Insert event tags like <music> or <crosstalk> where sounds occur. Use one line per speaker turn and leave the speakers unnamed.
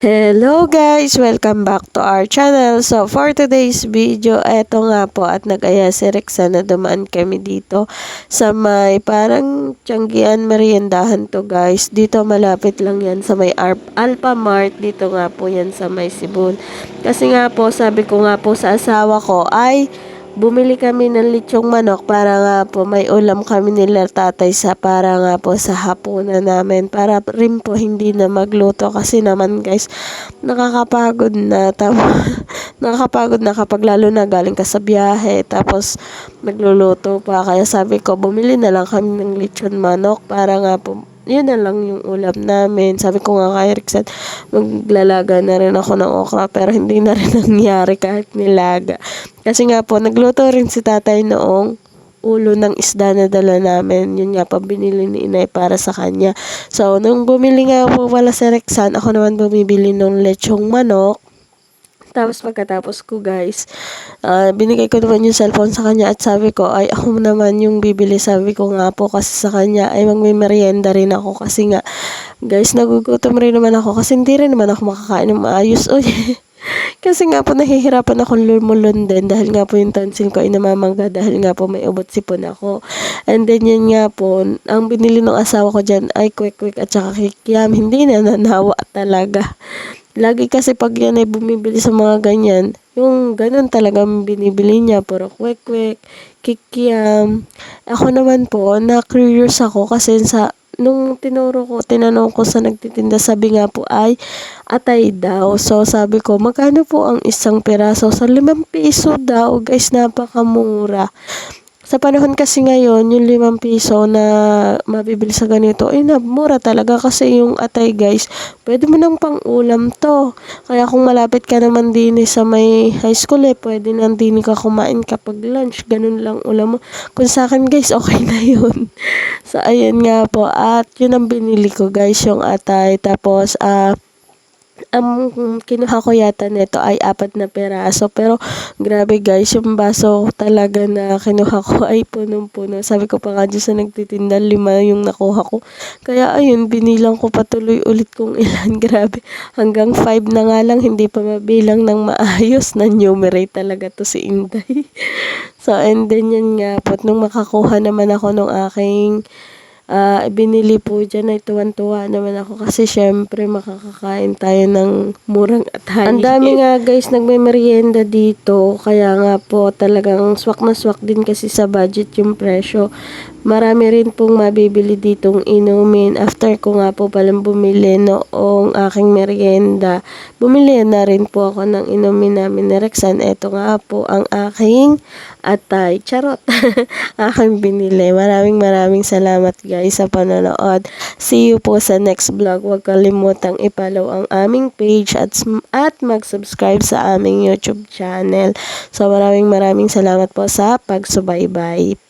Hello guys! Welcome back to our channel. So for today's video, eto nga po at nag-aya si Rexa na dumaan kami dito sa may parang Tianggian meriendahan to guys. Dito malapit lang yan sa may Arp Alpha Mart. Dito nga po yan sa may Cebu. Kasi nga po sabi ko nga po sa asawa ko ay bumili kami ng lechong manok para nga po may ulam kami nila tatay sa para nga po sa hapunan namin. Para rin po hindi na magluto kasi naman guys nakakapagod na tama <laughs> nakakapagod na kapag lalo na galing ka sa biyahe tapos nagluluto pa. Kaya sabi ko bumili na lang kami ng lechon manok para nga po yun na lang yung ulam namin. Sabi ko nga kay Rixan, maglalaga na rin ako ng okra pero hindi na rin <laughs> nangyari kahit nilaga. Kasi nga po, nagluto rin si tatay noong ulo ng isda na dala namin. Yun nga pa binili ni inay para sa kanya. So, nung bumili nga po pala si Rexan, ako naman bumibili ng lechong manok. Tapos pagkatapos ko guys, uh, binigay ko naman yung cellphone sa kanya at sabi ko ay ako naman yung bibili. Sabi ko nga po kasi sa kanya ay magmimerienda rin ako kasi nga guys nagugutom rin naman ako kasi hindi rin naman ako makakain ng maayos. <laughs> Uy, kasi nga po nahihirapan akong lumulon din dahil nga po yung tonsil ko ay namamangga dahil nga po may ubot sipon ako. And then yun nga po, ang binili ng asawa ko dyan ay quick quick at saka kikiam. Hindi na nanawa talaga. Lagi kasi pag yan ay bumibili sa mga ganyan, yung ganun talagang binibili niya, puro kwek-kwek, kikiam. Ako naman po, na-curious ako kasi sa nung tinuro ko, tinanong ko sa nagtitinda, sabi nga po ay atay daw. So, sabi ko, magkano po ang isang piraso? Sa limang piso daw, guys, napakamura. Sa panahon kasi ngayon, yung limang piso na mabibili sa ganito, ay na, mura talaga kasi yung atay guys, pwede mo nang pang ulam to. Kaya kung malapit ka naman din eh, sa may high school eh, pwede nang din ka kumain kapag lunch, ganun lang ulam mo. Kung sa akin guys, okay <laughs> na yun. so, ayun nga po, at yun ang binili ko guys, yung atay. Tapos, ah, uh, ang um, kinuha ko yata nito ay apat na peraso. Pero, grabe guys, yung baso talaga na kinuha ko <laughs> ay punong-puno. Sabi ko pa nga dyan sa nagtitinda, lima yung nakuha ko. Kaya, ayun, binilang ko patuloy ulit kung <laughs> ilan. Grabe, hanggang five na nga lang, hindi pa mabilang ng maayos na numerate talaga to si Inday. <laughs> so, and then yun nga po, nung makakuha naman ako ng aking uh, binili po dyan ay tuwan-tuwa naman ako kasi syempre makakakain tayo ng murang atay. Ang dami nga guys nagme-merienda dito kaya nga po talagang swak na swak din kasi sa budget yung presyo. Marami rin pong mabibili ditong inumin. After ko nga po palang bumili noong aking merienda, bumili na rin po ako ng inumin namin ni Rexan. Ito nga po ang aking atay. Charot! <laughs> aking binili. Maraming maraming salamat guys sa panonood. See you po sa next vlog. Huwag kalimutang ipollow ang aming page at, at mag-subscribe sa aming YouTube channel. So maraming maraming salamat po sa pagsubaybay.